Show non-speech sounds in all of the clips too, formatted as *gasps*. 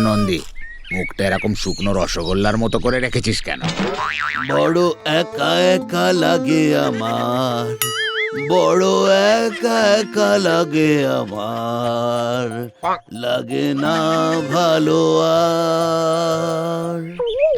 নন্দী মুখটা এরকম শুকনো রসগোল্লার মতো করে রেখেছিস কেন? বড় একা একা লাগে আমার। বড় একা একা লাগে আমার লাগে না ভালো আর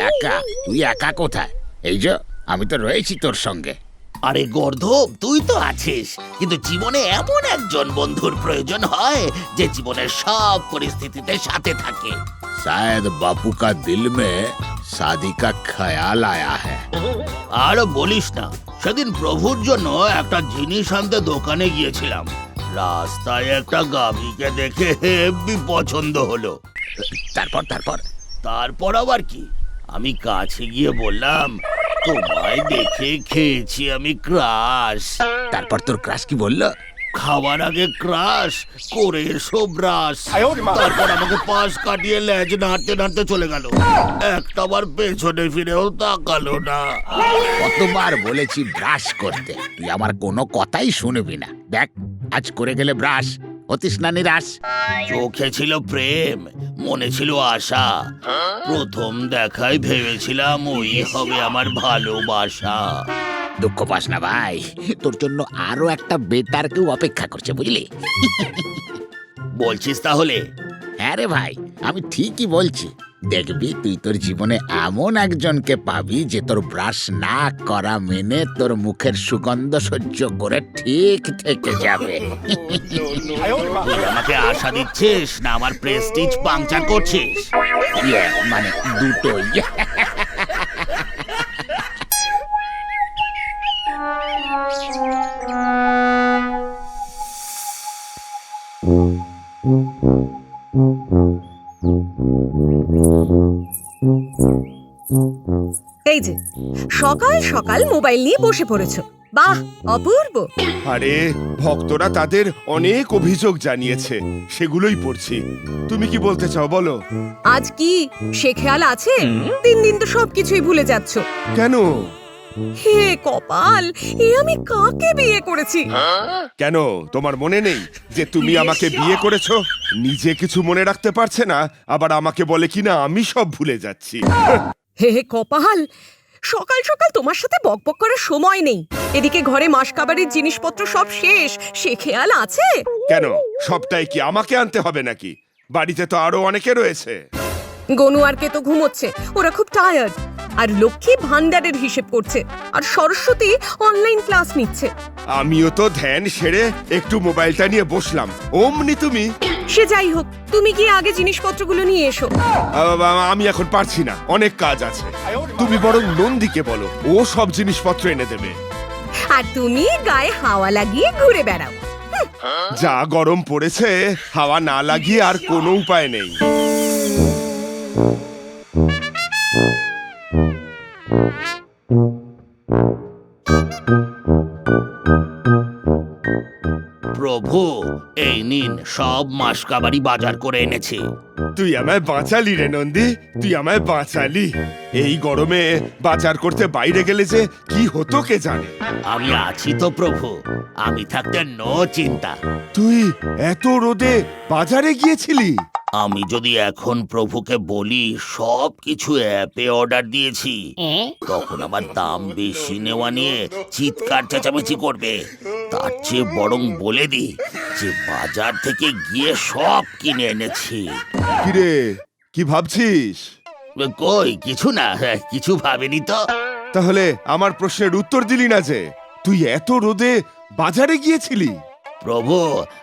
একা তুই একা কোথায় এই যে আমি তো রয়েছি তোর সঙ্গে আরে গর্ধব তুই তো আছিস কিন্তু জীবনে এমন একজন বন্ধুর প্রয়োজন হয় যে জীবনের সব পরিস্থিতিতে সাথে থাকে शायद बापू का दिल में शादी का ख्याल आया है আর বলিস না সেদিন প্রভুর জন্য একটা জিনিস আনতে দোকানে গিয়েছিলাম। রাস্তায় একটা গাভীকে দেখে হেব্বি পছন্দ হলো। তারপর তারপর তারপর আবার কি? আমি কাছে গিয়ে বললাম, তোমায় দেখে খেয়েছি আমি ক্রাশ। তারপর তোর ক্রাশ কি বলল? খাবার আগে ক্রাশ করে এসো ব্রাশ। তারপর আমাকে পাশ কাটিয়ে লেজ নাড়তে নাড়তে চলে গেল। একটাবার পেছনে ফিরেও তাকালো না। কতবার বলেছি ব্রাশ করতে তুই আমার কোনো কথাই শুনবি না। দেখ আজ করে গেলে ব্রাশ হতিস না নিরাশ? চোখে ছিল প্রেম মনে ছিল আশা। প্রথম দেখায় ভেবেছিলাম ওই হবে আমার ভালোবাসা। দুঃখ পাস না ভাই। তোর জন্য আরও একটা বেটার কেউ অপেক্ষা করছে বুঝলি? বলছিস তাহলে? হ্যাঁ রে ভাই আমি ঠিকই বলছি। দেখবি তুই তোর জীবনে এমন একজনকে পাবি যে তোর ব্রাশ না করা মেনে তোর মুখের সুগন্ধ সহ্য করে ঠিক থেকে যাবে। তুই আমাকে আশা দিচ্ছিস না আমার প্রেস্টিজ পাংচার করছিস? ইয়ে, মানে দুটোই। সকাল সকাল মোবাইল নিয়ে বসে পড়েছো। বাহ অপূর্ব। আরে ভক্তরা তাদের অনেক অভিযোগ জানিয়েছে। সেগুলোই পড়ছি। তুমি কি বলতে চাও বলো? আজ কি সে খেয়াল আছে? দিন দিন তো সবকিছুই ভুলে যাচ্ছ। কেন? হে কপাল এ আমি কাকে বিয়ে করেছি? কেন? তোমার মনে নেই যে তুমি আমাকে বিয়ে করেছ? নিজে কিছু মনে রাখতে পারছে না আবার আমাকে বলে কিনা আমি সব ভুলে যাচ্ছি। হে হে কপাল সকাল সকাল তোমার সাথে বকবক করার সময় নেই। এদিকে ঘরে মাস মাসকাবারির জিনিসপত্র সব শেষ। সে খেয়াল আছে? কেন? সবটাই কি আমাকে আনতে হবে নাকি? বাড়িতে তো আরও অনেকে রয়েছে। গনুয়ারকে তো ঘুমোচ্ছে। ওরা খুব টায়ার্ড আর লক্ষ্মী ভান্ডারের হিসেব করছে। আর সরস্বতী অনলাইন ক্লাস নিচ্ছে। আমিও তো ধ্যান সেরে একটু মোবাইলটা নিয়ে বসলাম। অমনি তুমি সে যাই হোক তুমি গিয়ে আগে জিনিসপত্রগুলো নিয়ে এসো। আ- আ- আমি এখন পারছি না। অনেক কাজ আছে। তুমি বরং নন্দীকে বলো ও সব জিনিসপত্র এনে দেবে। আর তুমি গায়ে হাওয়া লাগিয়ে ঘুরে বেড়াও। যা গরম পড়েছে হাওয়া না লাগিয়ে আর কোনো উপায় নেই। প্রভু এই নিন সব মাসকাবারি বাজার করে এনেছি। তুই আমায় বাঁচালি রে নন্দী তুই আমায় বাঁচালি। এই গরমে বাজার করতে বাইরে গেলে যে কি হতো কে জানে? আমি আছি তো প্রভু আমি থাকতে ন চিন্তা। তুই এত রোদে বাজারে গিয়েছিলি? আমি যদি এখন প্রভুকে বলি সব কিছু অ্যাপে অর্ডার দিয়েছি। তখন আমার দাম বেশি নেওয়া নিয়ে চিৎকার চেঁচামেচি করবে। তার চেয়ে বরং বলে দি যে বাজার থেকে গিয়ে সব কিনে এনেছি। কিরে কি ভাবছিস? কই কিছু না হ্যাঁ, কিছু ভাবেনি তো। তাহলে আমার প্রশ্নের উত্তর দিলি না যে তুই এত রোদে বাজারে গিয়েছিলি? প্রভু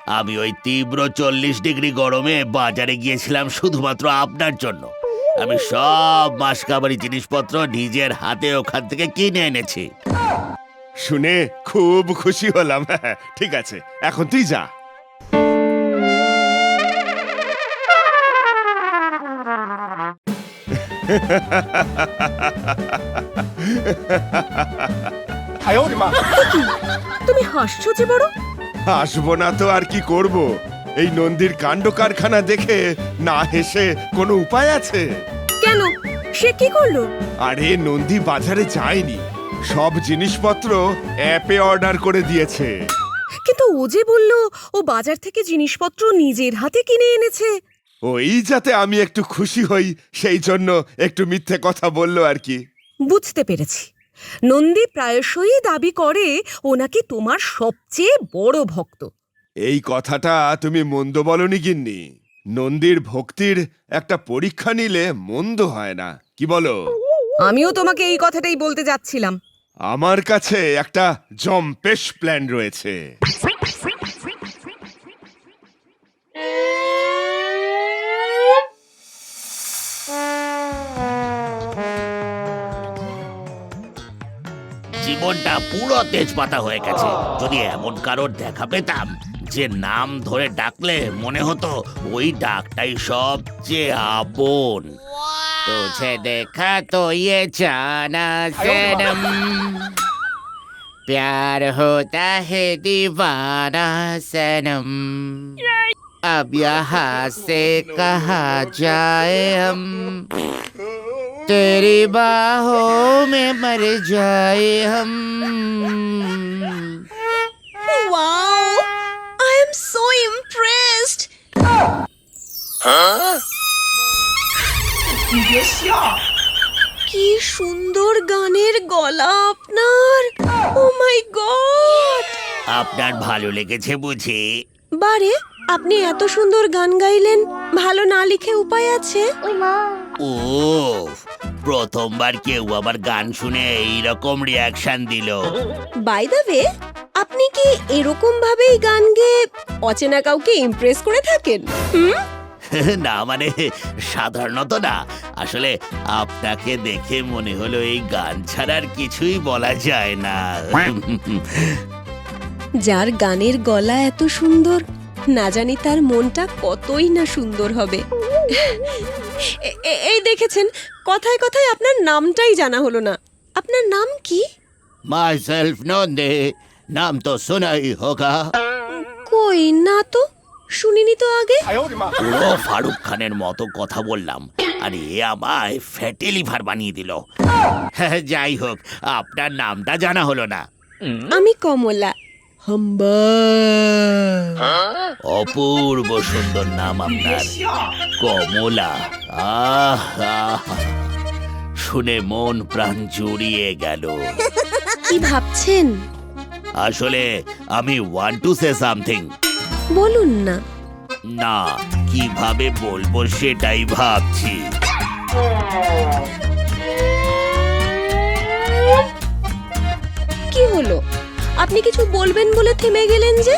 আমি ওই তীব্র চল্লিশ ডিগ্রি গরমে বাজারে গিয়েছিলাম শুধুমাত্র আপনার জন্য। আমি সব মাসকাবারি জিনিসপত্র নিজের হাতে ওখান থেকে কিনে এনেছি। শুনে খুব খুশি হলাম। *laughs* ঠিক আছে এখন তুই যা। তুমি হাসছো যে বড়? আসব না তো আর কি করব? এই নন্দীর কাণ্ড কারখানা দেখে না হেসে কোনো উপায় আছে? কেন? সে কি করল? আরে নন্দী বাজারে যায়নি। সব জিনিসপত্র অ্যাপে অর্ডার করে দিয়েছে। কিন্তু ও যে বলল ও বাজার থেকে জিনিসপত্র নিজের হাতে কিনে এনেছে। ওই যাতে আমি একটু খুশি হই সেই জন্য একটু মিথ্যে কথা বলল আর কি। বুঝতে পেরেছি। নন্দী প্রায়শই দাবি করে ও নাকি তোমার সবচেয়ে বড় ভক্ত। এই কথাটা তুমি মন্দ বলনি গিন্নি। নন্দীর ভক্তির একটা পরীক্ষা নিলে মন্দ হয় না। কি বলো? আমিও তোমাকে এই কথাটাই বলতে যাচ্ছিলাম। আমার কাছে একটা জম্পেশ প্ল্যান রয়েছে। জীবনটা পুরো তেজপাতা হয়ে গেছে যদি এমন কারোর দেখা পেতাম যে নাম ধরে ডাকলে মনে হতো ওই ডাকটাই সবচেয়ে আপন तुझे देखा तो ये जाना सनम प्यार होता है दीवाना सनम अब यहाँ से कहा जाए हम तेरी बाहों में मर जाए हम Wow! I am so impressed! কি সুন্দর গানের গলা আপনার ও মাই গড আপনার ভালো লেগেছে বুঝি বারে আপনি এত সুন্দর গান গাইলেন ভালো না লিখে উপায় আছে ও প্রথমবার কেউ আমার গান শুনে এইরকম রিয়াকশন দিল। বাই দ্য ওয়ে আপনি কি এরকম ভাবেই গান গেয়ে অচেনা কাউকে ইমপ্রেস করে থাকেন? হুম? *laughs* না মানে সাধারণত না। আসলে আপনাকে দেখে মনে হলো এই গান ছাড়ার কিছুই বলা যায় না। *laughs* যার গানের গলা এত সুন্দর না জানি তার মনটা কতই না সুন্দর হবে। *laughs* এই দেখেছেন কথায় কথায় আপনার নামটাই জানা হলো না। আপনার নাম কি? মাই সেলফ নন্দে নাম তো শোনাই হোগা কই না তো শুনিনি তো আগে। পুরো ফারুক খানের মতো কথা বললাম আর এ আমায় ফ্যাটি লিভার বানিয়ে দিল। *laughs* যাই হোক আপনার নামটা জানা হলো না। আমি কমলা হাম্বা। অপূর্ব সুন্দর নাম আপনার কমলা। আহ আহ, শুনে মন প্রাণ জুড়িয়ে গেল। কি ভাবছেন? আসলে আমি ওয়ান টু সে সামথিং বলুন না। না কীভাবে বলব সেটাই ভাবছি। কি হলো? আপনি কিছু বলবেন বলে থেমে গেলেন যে?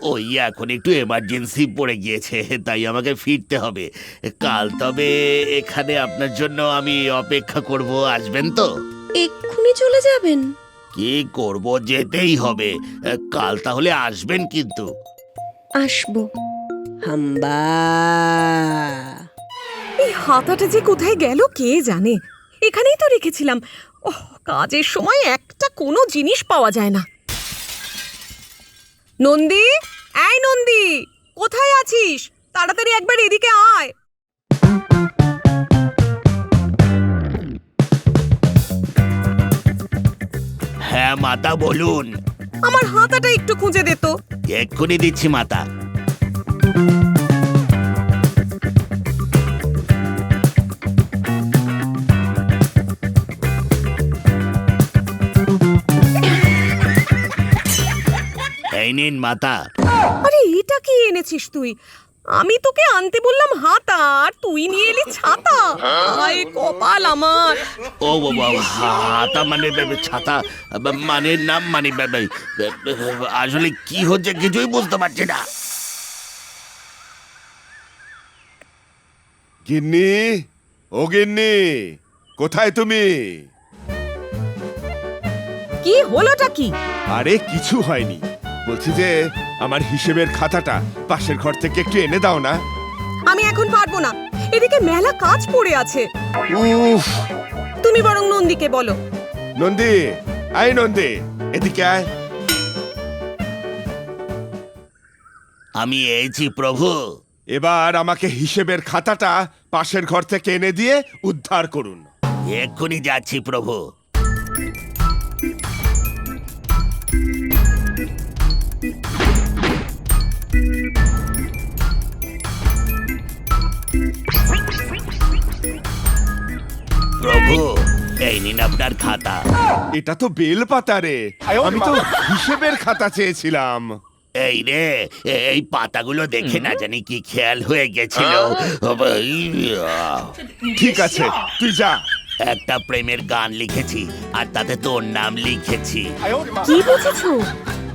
ওই এখন একটু এমার্জেন্সি পড়ে গিয়েছে তাই আমাকে ফিরতে হবে। কাল তবে এখানে আপনার জন্য আমি অপেক্ষা করব আসবেন তো? এক্ষুনি চলে যাবেন। কি করব যেতেই হবে। কাল তাহলে আসবেন কিন্তু। আসব। হাম্বা। এই হাতাটা যে কোথায় গেল কে জানে? এখানেই তো রেখেছিলাম। ওহ কাজের সময় একটা কোনো জিনিস পাওয়া যায় না। নন্দী? এই নন্দী কোথায় আছিস? তাড়াতাড়ি একবার এদিকে আয়। হ্যাঁ মাতা বলুন। আমার হাতাটা একটু খুঁজে দে তো। এক্ষুনি দিচ্ছি মাতা। নিন মাতা। আরে এটা কি এনেছিস তুই? আমি তোকে আনতে বললাম হাতা আর তুই নিয়ে এলি ছাতা। আয় কপাল আমার। ও বাবা হাতা মানে ছাতা মানে নাম মানে আসলে কি হচ্ছে কিছুই বুঝতে পারছি না। গিন্নি ও গিন্নি কোথায় তুমি? কি হলোটা কি? আরে কিছু হয়নি। বলছি যে আমার হিসেবের খাতাটা পাশের ঘর থেকে একটু এনে দাও না। আমি এখন পারব না। এদিকে মেলা কাজ পড়ে আছে। উফ। তুমি বরং নন্দীকে বলো। নন্দী আয় নন্দী এদিকে আয়। আমি এইছি প্রভু। এবার আমাকে হিসেবের খাতাটা পাশের ঘর থেকে এনে দিয়ে উদ্ধার করুন। এক্ষুনি যাচ্ছি প্রভু প্রভু। এই নিন আপনার খাতা। এটা তো বেল পাতা রে। আমি তো হিসেবের খাতা চেয়েছিলাম। এই রে এই পাতাগুলো দেখে না জানি কি খেয়াল হয়ে গেছিল। ঠিক আছে তুই যা। একটা প্রেমের গান লিখেছি আর তাতে তোর নাম লিখেছি। কি বুঝেছ?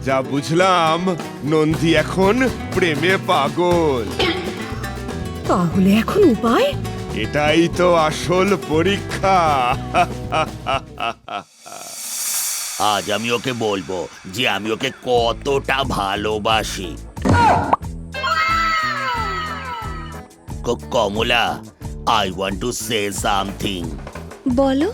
যা বুঝলাম নন্দী এখন প্রেমে পাগল। তাহলে এখন উপায়? এটাই তো আসল পরীক্ষা। আজ আমি ওকে বলব যে আমি ওকে কতটা ভালোবাসি। ক- Kamala I want to say something বলো।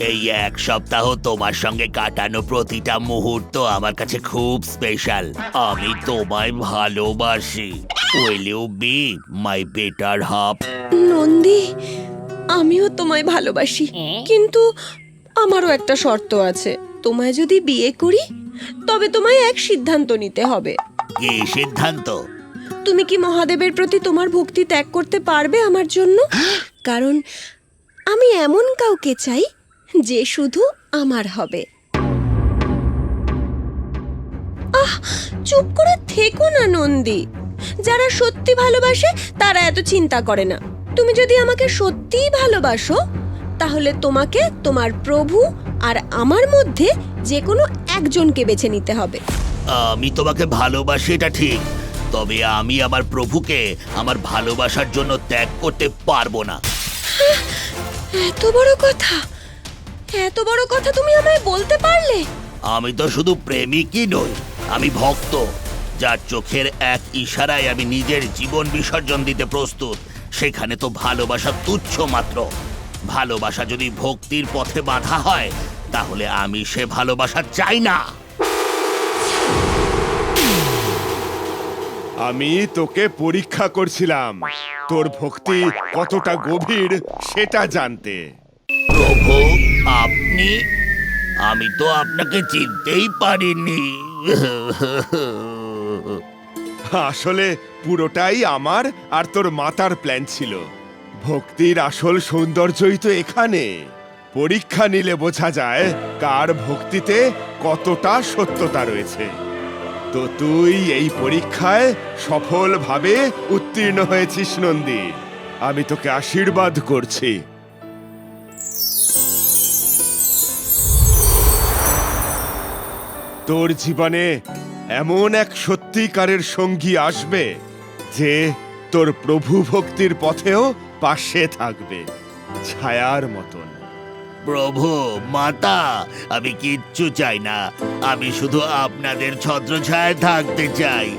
এই এক সপ্তাহ তোমার সঙ্গে কাটানো প্রতিটা মুহূর্ত আমার কাছে খুব স্পেশাল আমি তোমায় ভালোবাসি। Will you be my better half Nandi আমিও তোমায় ভালোবাসি। কিন্তু আমারও একটা শর্ত আছে। তোমায় যদি বিয়ে করি তবে তোমায় এক সিদ্ধান্ত নিতে হবে। কি সিদ্ধান্ত? তুমি কি মহাদেবের প্রতি তোমার ভক্তি ত্যাগ করতে পারবে আমার জন্য? *gasps* কারণ আমি এমন কাউকে চাই যে শুধু আমার হবে। আহ চুপ করে থেকো না নন্দী। যারা সত্যি ভালোবাসে তারা এত চিন্তা করে না। তুমি যদি আমাকে সত্যিই ভালোবাসো তাহলে তোমাকে তোমার প্রভু আর আমার মধ্যে যে কোনো একজনকে বেছে নিতে হবে। আমি তোমাকে ভালোবাসি এটা ঠিক। তবে আমি আমার প্রভুকে আমার ভালোবাসার জন্য ত্যাগ করতে পারব না। এত বড় কথা। এত বড় কথা তুমি আমায় বলতে পারলে? আমি তো শুধু প্রেমিকই নই আমি ভক্ত। যার চোখের এক ইশারায় আমি নিজের জীবন বিসর্জন দিতে প্রস্তুত সেখানে তো ভালোবাসা তুচ্ছ মাত্র। ভালোবাসা যদি ভক্তির পথে বাধা হয় তাহলে আমি সে ভালোবাসা চাই না। আমি তোকে পরীক্ষা করছিলাম তোর ভক্তি কতটা গভীর সেটা জানতে। প্রভু আপনি? আমি তো আপনাকে চিনতেই পারিনি। *laughs* আসলে পুরোটাই আমার আর তোর মাতার প্ল্যান ছিল। ভক্তির আসল সৌন্দর্যই তো এখানে। পরীক্ষা নিলে বোঝা যায় কার ভক্তিতে কতটা সত্যতা রয়েছে। তো তুই এই পরীক্ষায় সফলভাবে উত্তীর্ণ হয়েছিস, নন্দী। আমি তোকে আশীর্বাদ করছি। তোর জীবনে এমন এক সত্যিকারের সঙ্গী আসবে যে তোর প্রভু ভক্তির পথেও পাশে থাকবে, ছায়ার মতন। প্রভু, মাতা, আমি কিচ্ছু চাই না। আমি শুধু আপনাদের ছত্রছায়ায় থাকতে চাই।